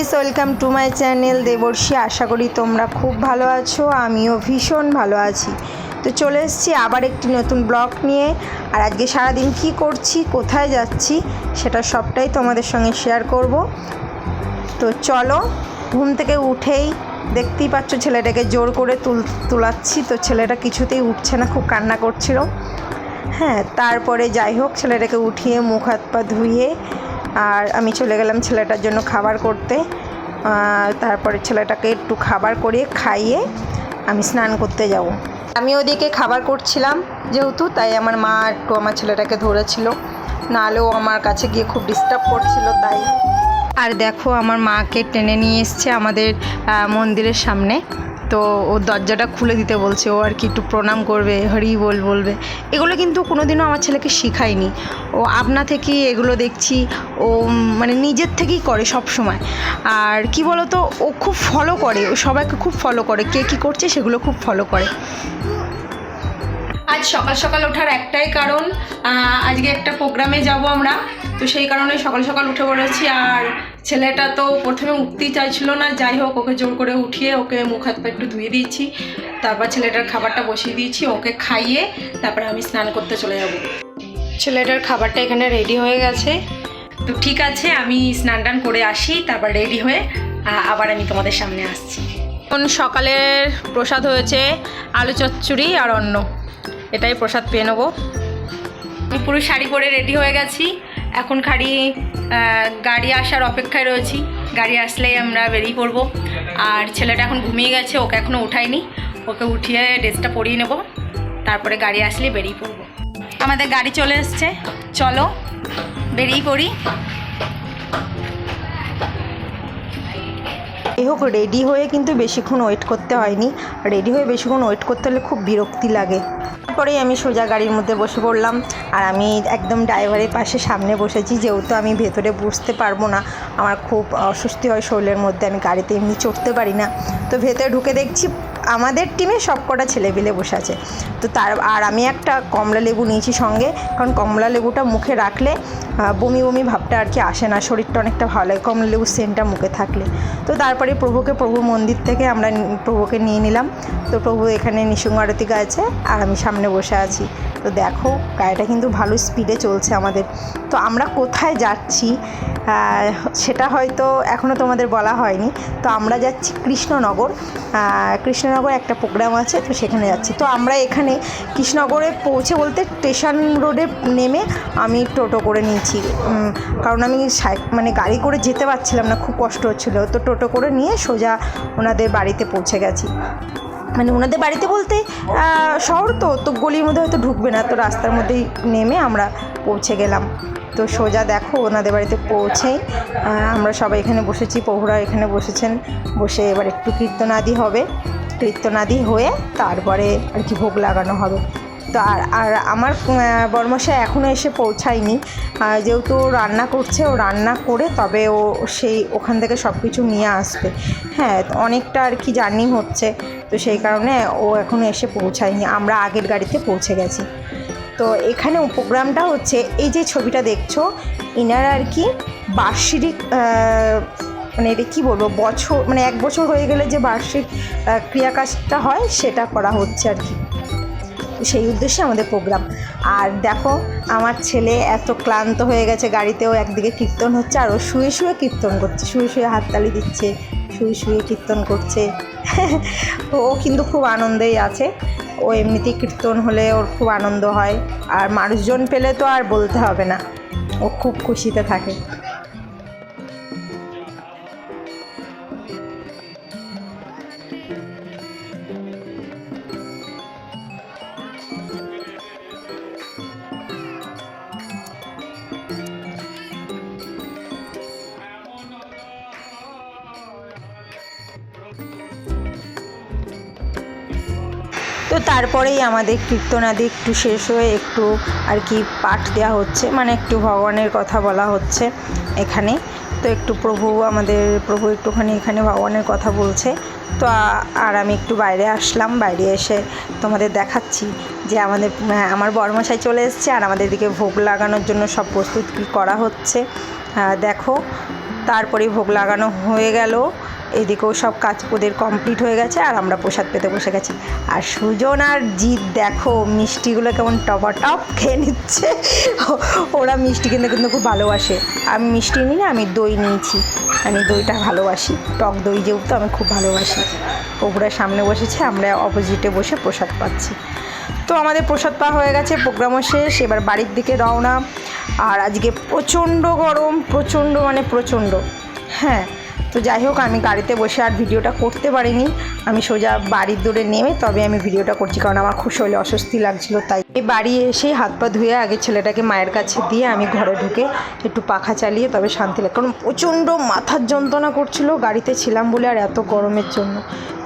Guys, welcome to my channel Debarshi. আশা করি তোমরা খুব ভালো আছো, আমিও ভীষণ ভালো আছি। তো চলে এসেছি আবার একটি নতুন ব্লগ নিয়ে। আর আজকে সারাদিন কি করছি, কোথায় যাচ্ছি, সেটা সবটাই তোমাদের সঙ্গে শেয়ার করব। তো চলো, ঘুম থেকে উঠেই দেখতেই পাচ্ছ ছেলেটাকে জোর করে তুল, তুলাচ্ছি। তো ছেলেটা কিছুতেই উঠছে না, খুব কান্না করছিল। হ্যাঁ তারপরে যাই হোক, ছেলেটাকে উঠিয়ে মুখ হাত পা ধুয়ে আর আমি চলে গেলাম ছেলেটার জন্য খাবার করতে। তারপরে ছেলেটাকে একটু খাবার করে খাইয়ে আমি স্নান করতে যাব। আমি ওদিকে খাবার করছিলাম যেহেতু, তাই আমার মা একটু আমার ছেলেটাকে ধরেছিল। নাহলেও আমার কাছে গিয়ে খুব ডিস্টার্ব করছিল, তাই। আর দেখো, আমার মাকে টেনে নিয়ে এসছে আমাদের মন্দিরের সামনে। তো ও দরজাটা খুলে দিতে বলছে, ও আর কি একটু প্রণাম করবে, হরি বল বলবে। এগুলো কিন্তু কোনোদিনও আমার ছেলেকে শেখায়নি। ও আপনা থেকেই এগুলো দেখছি, ও মানে নিজের থেকেই করে সব সময় আর কি বলতো, ও খুব ফলো করে, ও সবাইকে খুব ফলো করে, কে কী করছে সেগুলো খুব ফলো করে। আজ সকাল সকাল ওঠার একটাই কারণ আজকে একটা প্রোগ্রামে যাব আমরা, তো সেই কারণে সকাল সকাল উঠে পড়েছি। আর ছেলেটা তো প্রথমে উঠতেই চাইছিল না, যাই হোক, ওকে জোর করে উঠিয়ে ওকে মুখ হাত পা একটু ধুয়ে দিয়েছি। তারপর ছেলেটার খাবারটা বসিয়ে দিয়েছি, ওকে খাইয়ে তারপরে আমি স্নান করতে চলে যাব। ছেলেটার খাবারটা এখানে রেডি হয়ে গেছে। তো ঠিক আছে, আমি স্নান টান করে আসি, তারপর রেডি হয়ে আবার আমি তোমাদের সামনে আসছি। এখন সকালের প্রসাদ হয়েছে আলু চচ্চড়ি আর অন্ন। এটাই প্রসাদ পেয়ে নেব। পুরো শাড়ি পরে রেডি হয়ে গেছি। এখন খালি গাড়ি আসার অপেক্ষায় রয়েছি। গাড়ি আসলেই আমরা বেরিয়ে পড়ব। আর ছেলেটা এখন ঘুমিয়ে গেছে, ওকে এখনও উঠাইনি। ওকে উঠিয়ে ড্রেসটা পরিয়ে নেব। তারপরে গাড়ি আসলে বেরিয়ে পড়ব। আমাদের গাড়ি চলে এসছে। চলো, বেরিয়ে পড়ি। যাই হোক রেডি হয়ে কিন্তু বেশিক্ষণ ওয়েট করতে হয়নি। রেডি হয়ে বেশিক্ষণ ওয়েট করতে হলে খুব বিরক্তি লাগে। তারপরেই আমি সোজা গাড়ির মধ্যে বসে পড়লাম। আর আমি একদম ড্রাইভারের পাশে সামনে বসেছি, যেহেতু আমি ভেতরে বসতে পারব না। আমার খুব অস্বস্তি হয় শরীরের মধ্যে, আমি গাড়িতে এমনি চড়তে পারি না। তো ভেতরে ঢুকে দেখছি আমাদের টিমে সব কটা ছেলেপিলে বসে আছে। তো তার আর আমি একটা কমলা লেবু নিয়েছি সঙ্গে। কারণ কমলা লেবুটা মুখে রাখলে বমি বমি ভাবটা আর কি আসে না। শরীরটা অনেকটা ভালো লাগে কমলা লেবুর সেন্টটা মুখে থাকলে। তো তারপরে প্রভুকে প্রভু মন্দির থেকে আমরা প্রভুকে নিয়ে নিলাম। তো প্রভু এখানে নিশুঙ্গ আরতি গাইছে আর আমি সামনে বসে আছি। তো দেখো গাড়িটা কিন্তু ভালো স্পিডে চলছে আমাদের। তো আমরা কোথায় যাচ্ছি? সেটা হয়তো এখনও তোমাদের বলা হয়নি। তো আমরা যাচ্ছি কৃষ্ণনগর। আহ, কৃষ্ণনগর একটা প্রোগ্রাম আছে, তো সেখানে যাচ্ছি। তো আমরা এখানে কৃষ্ণনগরে পৌঁছে বলতে স্টেশন রোডে নেমে আমি টোটো করে নিয়েছি। কারণ আমি মানে গাড়ি করে যেতে পারছিলাম না, খুব কষ্ট হচ্ছিল। তো টোটো করে নিয়ে সোজা ওনাদের বাড়িতে পৌঁছে গেছি। মানে ওনাদের বাড়িতে বলতে শহর তো তো গলির মধ্যে হয়তো ঢুকবে না। তো রাস্তার মধ্যেই নেমে আমরা পৌঁছে গেলাম। তো সোজা দেখো ওনাদের বাড়িতে পৌঁছেই আমরা সবাই এখানে বসেছি প্রভুরা এখানে বসেছেন। বসে এবার একটু কীর্তনাদি হবে। কীর্তনাদি হয়ে তারপরে আর কি ভোগ লাগানো হবে। তো আর আর আমার বর্মশাই এখনও এসে পৌঁছায়নি। যেহেতু রান্না করছে, ও রান্না করে তবে ও সেই ওখান থেকে সব কিছু নিয়ে আসবে। হ্যাঁ অনেকটা আর কি জার্নি হচ্ছে, তো সেই কারণে ও এখনও এসে পৌঁছায়নি। আমরা আগের গাড়িতে পৌঁছে গেছি। তো এখানে প্রোগ্রামটা হচ্ছে, এই যে ছবিটা দেখছ ইনার আর কি বার্ষিক মানে এটা কী বলব, বছর মানে এক বছর হয়ে গেলে যে বার্ষিক ক্রিয়াকাজটা হয়, সেটা করা হচ্ছে আর কি। সেই উদ্দেশ্যে আমাদের প্রোগ্রাম। আর দেখো, আমার ছেলে এত ক্লান্ত হয়ে গেছে, গাড়িতেও একদিকে কীর্তন হচ্ছে আর ও শুয়ে শুয়ে কীর্তন করছে, শুয়ে শুয়ে হাততালি দিচ্ছে, শুয়ে শুয়ে কীর্তন করছে। ও কিন্তু খুব আনন্দেই আছে। ও এমনিতেই কীর্তন হলে ওর খুব আনন্দ হয়। আর মানুষজন পেলে তো আর বলতে হবে না। ও খুব খুশিতে থাকে। তো তারপরেই আমাদের কীর্তনাদি একটু শেষ হয়ে একটু আর কি পাঠ দেওয়া হচ্ছে মানে একটু ভগবানের কথা বলা হচ্ছে এখানে। তো একটু প্রভু আমাদের, প্রভু একটুখানি এখানে ভগবানের কথা বলছে। তো আর আমি একটু বাইরে আসলাম, বাইরে এসে তোমাদের দেখাচ্ছি যে আমাদের আমার বর্মশাই চলে এসছে আর আমাদের দিকে ভোগ লাগানোর জন্য সব প্রস্তুত করা হচ্ছে। দেখো তারপরে ভোগ লাগানো হয়ে গেল। এদিকেও সব কাজ ওদের কমপ্লিট হয়ে গেছে আর আমরা প্রসাদ পেতে বসে গেছি। আর সুজন আর জিৎ, দেখো মিষ্টিগুলো কেমন টপা টপ খেয়ে নিচ্ছে। ওরা মিষ্টি কিন্তু কিন্তু খুব ভালোবাসে। আমি মিষ্টি নিই না, আমি দই নিয়েছি। আমি দইটা ভালোবাসি। টক দই যেহেতু আমি খুব ভালোবাসি। ওগুলা সামনে বসেছে, আমরা অপোজিটে বসে প্রসাদ পাচ্ছি। তো আমাদের প্রসাদ পাওয়া হয়ে গেছে, প্রোগ্রামও শেষ। এবার বাড়ির দিকে রওনা। আর আজকে প্রচণ্ড গরম, প্রচণ্ড মানে প্রচণ্ড। হ্যাঁ তো যাই হোক, আমি গাড়িতে বসে আর ভিডিওটা করতে পারিনি। আমি সোজা বাড়ির দূরে নেমে তবে আমি ভিডিওটা করছি, কারণ আমার খুব শরীরে অস্বস্তি লাগছিল, তাই। এই বাড়ি এসেই হাত পা ধুয়ে আগে ছেলেটাকে মায়ের কাছে দিয়ে আমি ঘরে ঢুকে একটু পাখা চালিয়ে তবে শান্তি লাগে। কারণ প্রচণ্ড মাথার যন্ত্রণা করছিল, গাড়িতে ছিলাম বলে আর এত গরমের জন্য।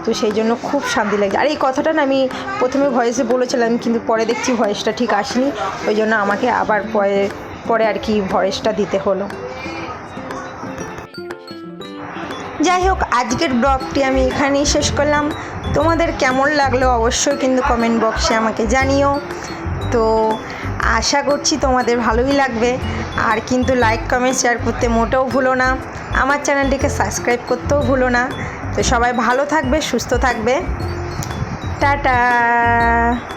তো সেই জন্য খুব শান্তি লাগছে আর এই কথাটা না, আমি প্রথমে ভয়েসে বলেছিলাম, কিন্তু পরে দেখছি ভয়েসটা ঠিক আসেনি, ওই জন্য আমাকে আবার পরে পরে আর কি ভয়েসটা দিতে হলো। যাই হোক, আজকের ব্লগটি আমি এখানেই শেষ করলাম। তোমাদের কেমন লাগল অবশ্যই কিন্তু কমেন্ট বক্সে আমাকে জানিও। তো আশা করছি তোমাদের ভালোই লাগবে। আর কিন্তু লাইক কমেন্ট শেয়ার করতে মোটেও ভুলো না। আমার চ্যানেলটিকে সাবস্ক্রাইব করতেও ভুলো না। তো সবাই ভালো থাকবে, সুস্থ থাকবে। টাটা!